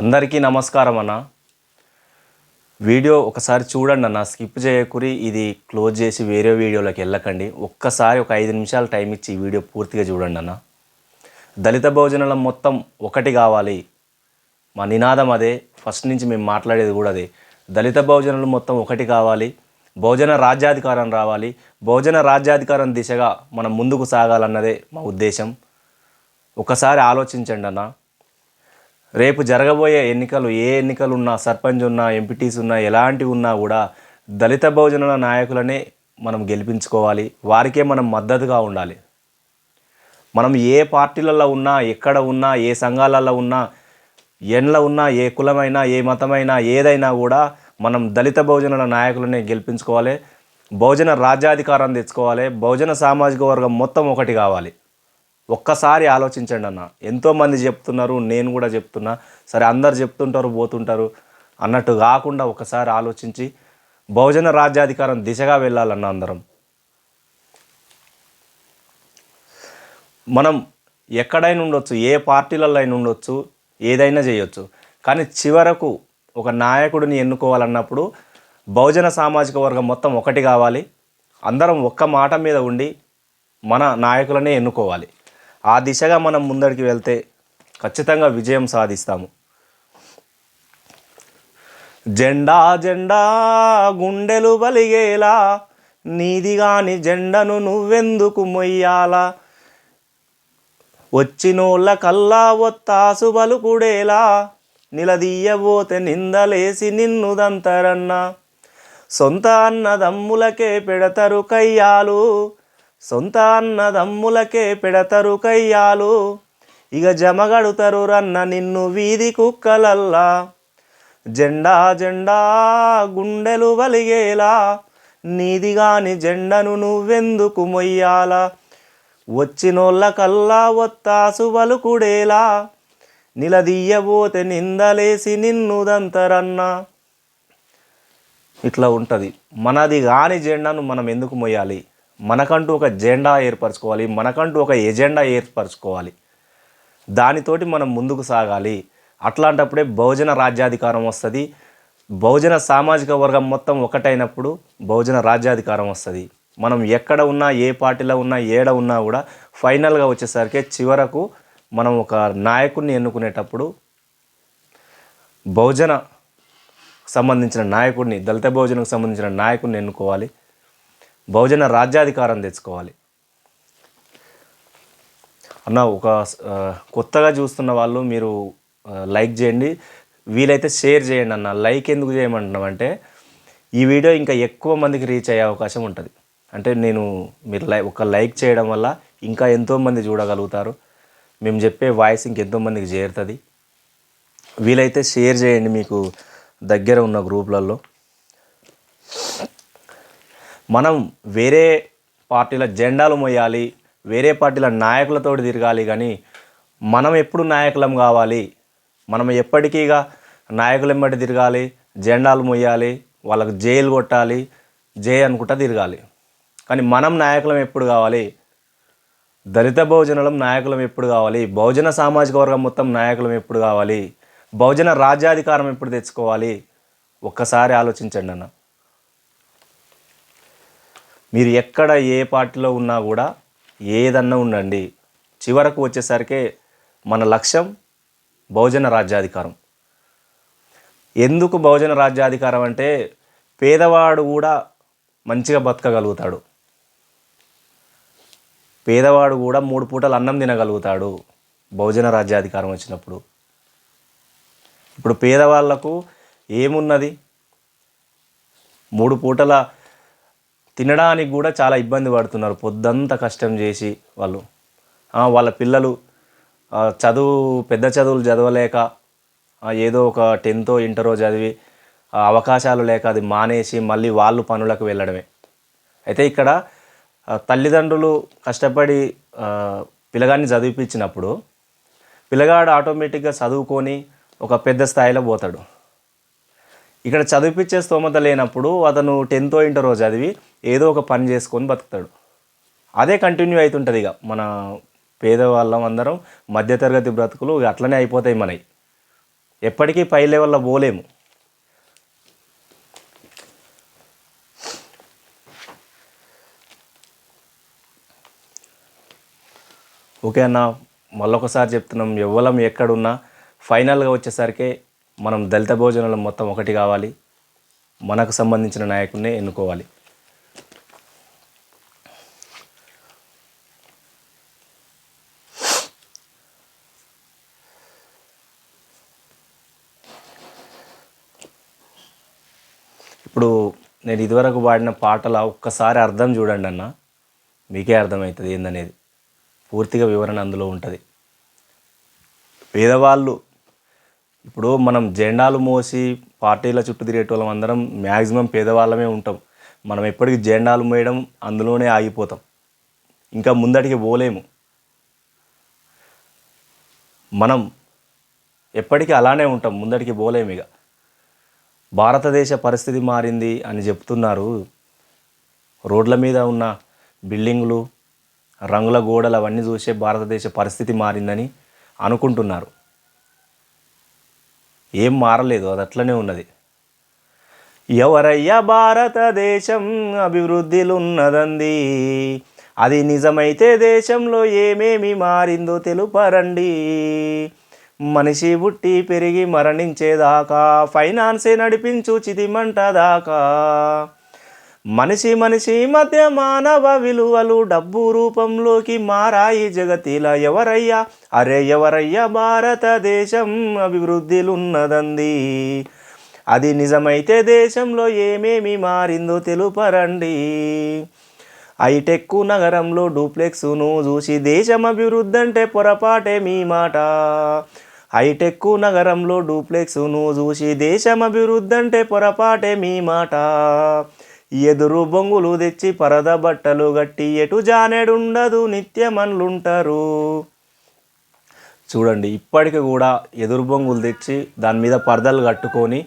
అందరికీ నమస్కారం అన్న. వీడియో ఒకసారి చూడండి అన్న స్కిప్ చేయకురి ఇది క్లోజ్ చేసి వేరే వీడియోలోకి వెళ్ళకండి. ఒక్కసారి ఒక ఐదు నిమిషాలు టైం ఇచ్చి ఈ వీడియో పూర్తిగా చూడండి అన్న. దళిత భోజనాల మొత్తం ఒకటి కావాలి. మా నినాదం అదే ఫస్ట్ నుంచి మేము మాట్లాడేది కూడా అదే. దళిత భోజనాలు మొత్తం ఒకటి కావాలి. భోజన రాజ్యాధికారం రావాలి. భోజన రాజ్యాధికారం దిశగా మనం ముందుకు సాగాలన్నదే మా ఉద్దేశం. ఒకసారి ఆలోచించండి అన్న. రేపు జరగబోయే ఎన్నికలు ఏ ఎన్నికలు ఉన్నా సర్పంచ్ ఉన్నా ఎంపీటీస్ ఉన్నా ఎలాంటివి ఉన్నా కూడా దళిత భోజనాల నాయకులనే మనం గెలిపించుకోవాలి. వారికే మనం మద్దతుగా ఉండాలి. మనం ఏ పార్టీలలో ఉన్నా ఎక్కడ ఉన్నా ఏ సంఘాలలో ఉన్నా ఎండ్ల ఉన్నా ఏ కులమైనా ఏ మతమైనా ఏదైనా కూడా మనం దళిత బహుజనుల నాయకులనే గెలిపించుకోవాలి. బహుజన రాజ్యాధికారం తెచ్చుకోవాలి. బహుజన సామాజిక వర్గం మొత్తం ఒకటి కావాలి. ఒక్కసారి ఆలోచించండి అన్న. ఎంతోమంది చెప్తున్నారు నేను కూడా చెప్తున్నా. సరే అందరు చెప్తుంటారు పోతుంటారు అన్నట్టు కాకుండా ఒకసారి ఆలోచించి బహుజన రాజ్యాధికారం దిశగా వెళ్ళాలన్న అందరం. మనం ఎక్కడైనా ఉండొచ్చు ఏ పార్టీలలో అయినా ఉండొచ్చు ఏదైనా చేయొచ్చు. కానీ చివరకు ఒక నాయకుడిని ఎన్నుకోవాలన్నప్పుడు బహుజన సామాజిక వర్గం మొత్తం ఒకటి కావాలి. అందరం ఒక్క మాట మీద ఉండి మన నాయకులనే ఎన్నుకోవాలి. ఆ దిశగా మనం ముందడికి వెళ్తే ఖచ్చితంగా విజయం సాధిస్తాము. జెండా జెండా గుండెలు బలిగేలా నీది కాని జెండను నువ్వెందుకు మొయ్యాలా? వచ్చినోళ్ళ కల్లా ఒత్తాసు బలుకుడేలా నిలదీయబోతే నిందలేసి నిన్నుదంతరన్నా సొంత అన్నదమ్ములకే పెడతరు కయ్యాలు సొంత అన్నదమ్ములకే పెడతరు కయ్యాలు. ఇక జమగడుతరు రన్న నిన్ను వీధి కుక్కలల్లా. జెండా జెండా గుండెలు వలిగేలా. నీదిగాని జెండను నువ్వెందుకు మొయ్యాలా? వచ్చినోళ్ళకల్లా ఒత్తాసు బలుకుడేలా నిలదీయబోతే నిందలేసి నిన్నుదంతరన్నా ఇట్లా ఉంటుంది. మనది కాని జెండాను మనం ఎందుకు మొయ్యాలి? మనకంటూ ఒక జెండా ఏర్పరచుకోవాలి మనకంటూ ఒక ఎజెండా ఏర్పరచుకోవాలి. దానితోటి మనం ముందుకు సాగాలి. అట్లాంటప్పుడే బహుజన రాజ్యాధికారం వస్తుంది. బహుజన సామాజిక వర్గం మొత్తం ఒకటైనప్పుడు బహుజన రాజ్యాధికారం వస్తుంది. మనం ఎక్కడ ఉన్నా ఏ పార్టీలో ఉన్నా ఏడ ఉన్నా కూడా ఫైనల్గా వచ్చేసరికి చివరకు మనం ఒక నాయకుడిని ఎన్నుకునేటప్పుడు బహుజన సంబంధించిన నాయకుడిని దళిత బహుజనకు సంబంధించిన నాయకుడిని ఎన్నుకోవాలి. బహుజన రాజ్యాధికారం తెచ్చుకోవాలి. అన్న ఒక కొత్తగా చూస్తున్న వాళ్ళు మీరు లైక్ చేయండి. వీలైతే షేర్ చేయండి అన్న. లైక్ ఎందుకు చేయమంటున్నామంటే ఈ వీడియో ఇంకా ఎక్కువ మందికి రీచ్ అయ్యే అవకాశం ఉంటుంది. అంటే నేను మీరు లై ఒక లైక్ చేయడం వల్ల ఇంకా ఎంతోమంది చూడగలుగుతారు. మేము చెప్పే వాయిస్ ఇంకెంతోమందికి చేరుతుంది. వీలైతే షేర్ చేయండి మీకు దగ్గర ఉన్న గ్రూపులలో. మనం వేరే పార్టీల జెండాలు మొయ్యాలి వేరే పార్టీల నాయకులతో తిరగాలి కానీ మనం ఎప్పుడు నాయకులం కావాలి? మనం ఎప్పటికీగా నాయకులు ఎంబడి తిరగాలి జెండాలు మొయ్యాలి వాళ్ళకు జైలు కొట్టాలి జై అనుకుంటా తిరగాలి. కానీ మనం నాయకులం ఎప్పుడు కావాలి? దళిత బహుజనులం నాయకులం ఎప్పుడు కావాలి? బహుజన సామాజిక వర్గం మొత్తం నాయకులం ఎప్పుడు కావాలి? బహుజన రాజ్యాధికారం ఎప్పుడు తెచ్చుకోవాలి? ఒక్కసారి ఆలోచించండి అన్న. మీరు ఎక్కడ ఏ పార్టీలో ఉన్నా కూడా ఏదన్నా ఉండండి. చివరకు వచ్చేసరికి మన లక్ష్యం బహుజన రాజ్యాధికారం. ఎందుకు బహుజన రాజ్యాధికారం అంటే పేదవాడు కూడా మంచిగా బతకగలుగుతాడు. పేదవాడు కూడా మూడు పూటలు అన్నం తినగలుగుతాడు బహుజన రాజ్యాధికారం వచ్చినప్పుడు. ఇప్పుడు పేదవాళ్ళకు ఏమున్నది? మూడు పూటల తినడానికి కూడా చాలా ఇబ్బంది పడుతున్నారు. పొద్దంతా కష్టం చేసి వాళ్ళు. వాళ్ళ పిల్లలు చదువు పెద్ద చదువులు చదవలేక ఏదో ఒక టెన్తో ఇంటరో చదివి అవకాశాలు లేక అది మానేసి మళ్ళీ వాళ్ళు పనులకు వెళ్ళడమే. అయితే ఇక్కడ తల్లిదండ్రులు కష్టపడి పిల్లగాడిని చదివిపించినప్పుడు పిల్లగాడు ఆటోమేటిక్గా చదువుకొని ఒక పెద్ద స్థాయిలో పోతాడు. ఇక్కడ చదివిపించే స్తోమత లేనప్పుడు అతను టెన్త్ ఇంటరో చదివి ఏదో ఒక పని చేసుకొని బతుకుతాడు. అదే కంటిన్యూ అవుతుంటుంది ఇక. మన పేదవాళ్ళం అందరం మధ్యతరగతి బ్రతుకులు ఇక అట్లనే అయిపోతాయి మనవి. ఎప్పటికీ పై లెవెల్లో పోలేము. ఓకే అన్న మళ్ళొకసారి చెప్తున్నాం. ఎవ్వలం ఎక్కడున్నా ఫైనల్గా వచ్చేసరికి మనం దళిత భోజనాలు మొత్తం ఒకటి కావాలి. మనకు సంబంధించిన నాయకుడినే ఎన్నుకోవాలి. ఇప్పుడు నేను ఇదివరకు పాడిన పాటల ఒక్కసారి అర్థం చూడండి అన్న. మీకే అర్థమవుతుంది ఏందనేది. పూర్తిగా వివరణ అందులో ఉంటుంది. పేదవాళ్ళు ఇప్పుడు మనం జెండాలు మోసి పార్టీల చుట్టూ తిరిగేటోళ్ళం అందరం మ్యాక్సిమం పేదవాళ్ళమే ఉంటాం. మనం ఎప్పటికీ జెండాలు మోయడం అందులోనే ఆగిపోతాం. ఇంకా ముందటికి పోలేము. మనం ఎప్పటికీ అలానే ఉంటాం ముందటికి పోలేము ఇక. భారతదేశ పరిస్థితి మారింది అని చెప్తున్నారు. రోడ్ల మీద ఉన్న బిల్డింగులు రంగుల గోడలు అవన్నీ చూసే భారతదేశ పరిస్థితి మారిందని అనుకుంటున్నారు. ఏం మారలేదు అది అట్లనే ఉన్నది. ఎవరయ్యా భారతదేశం అభివృద్ధిలున్నదంది? అది నిజమైతే దేశంలో ఏమేమి మారిందో తెలుపరండి. మనిషి బుట్టి పెరిగి మరణించేదాకా ఫైనాన్సే నడిపించు చితిమంట దాకా మనిషి మనిషి మధ్య మానవ విలువలు డబ్బు రూపంలోకి మారాయి జగతిల ఎవరయ్యా? అరే ఎవరయ్యా భారతదేశం? అభివృద్ధిలున్నదంది. అది నిజమైతే దేశంలో ఏమేమి మారిందో తెలుపరండి. హైటెక్ నగరంలో డూప్లెక్స్ను చూసి దేశం అభివృద్ధి అంటే పొరపాటే మీ మాట. హైటెక్ నగరంలో డూప్లెక్స్ను చూసి దేశం అభివృద్ధి అంటే పొరపాటే మీ మాట. ఎదురు బొంగులు తెచ్చి పరద బట్టలు గట్టి ఎటు జానెడుండదు నిత్యమన్లుంటారు. చూడండి ఇప్పటికి కూడా ఎదురు బొంగులు తెచ్చి దాని మీద పరదలు కట్టుకొని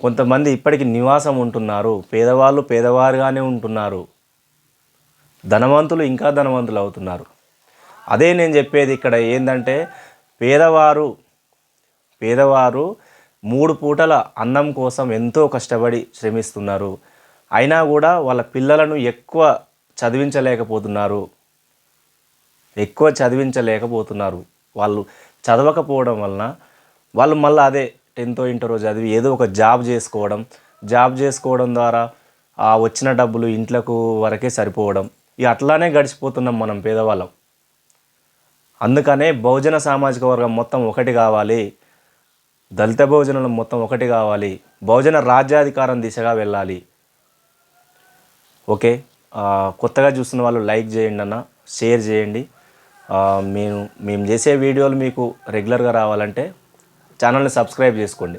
కొంతమంది ఇప్పటికి నివాసం ఉంటున్నారు. పేదవాళ్ళు పేదవారుగానే ఉంటున్నారు. ధనవంతులు ఇంకా ధనవంతులు అవుతున్నారు. అదే నేను చెప్పేది ఇక్కడ ఏంటంటే పేదవారు పేదవారు మూడు పూటల అన్నం కోసం ఎంతో కష్టపడి శ్రమిస్తున్నారు. అయినా కూడా వాళ్ళ పిల్లలను ఎక్కువ చదివించలేకపోతున్నారు. ఎక్కువ చదివించలేకపోతున్నారు. వాళ్ళు చదవకపోవడం వలన వాళ్ళు మళ్ళీ అదే టెన్త్ ఇంటరో చదివి ఏదో ఒక జాబ్ చేసుకోవడం. జాబ్ చేసుకోవడం ద్వారా ఆ వచ్చిన డబ్బులు ఇంట్లకు వరకే సరిపోవడం. ఇక అట్లానే గడిచిపోతున్నాం మనం పేదవాళ్ళం. అందుకనే బహుజన సామాజిక వర్గం మొత్తం ఒకటి కావాలి. దళిత బహుజనులు మొత్తం ఒకటి కావాలి. బహుజన రాజ్యాధికారం దిశగా వెళ్ళాలి. ఓకే. కొత్తగా చూస్తున్న వాళ్ళు లైక్ చేయండి అన్న షేర్ చేయండి. మేము మేము చేసే వీడియోలు మీకు రెగ్యులర్గా రావాలంటే ఛానల్ని సబ్స్క్రైబ్ చేసుకోండి.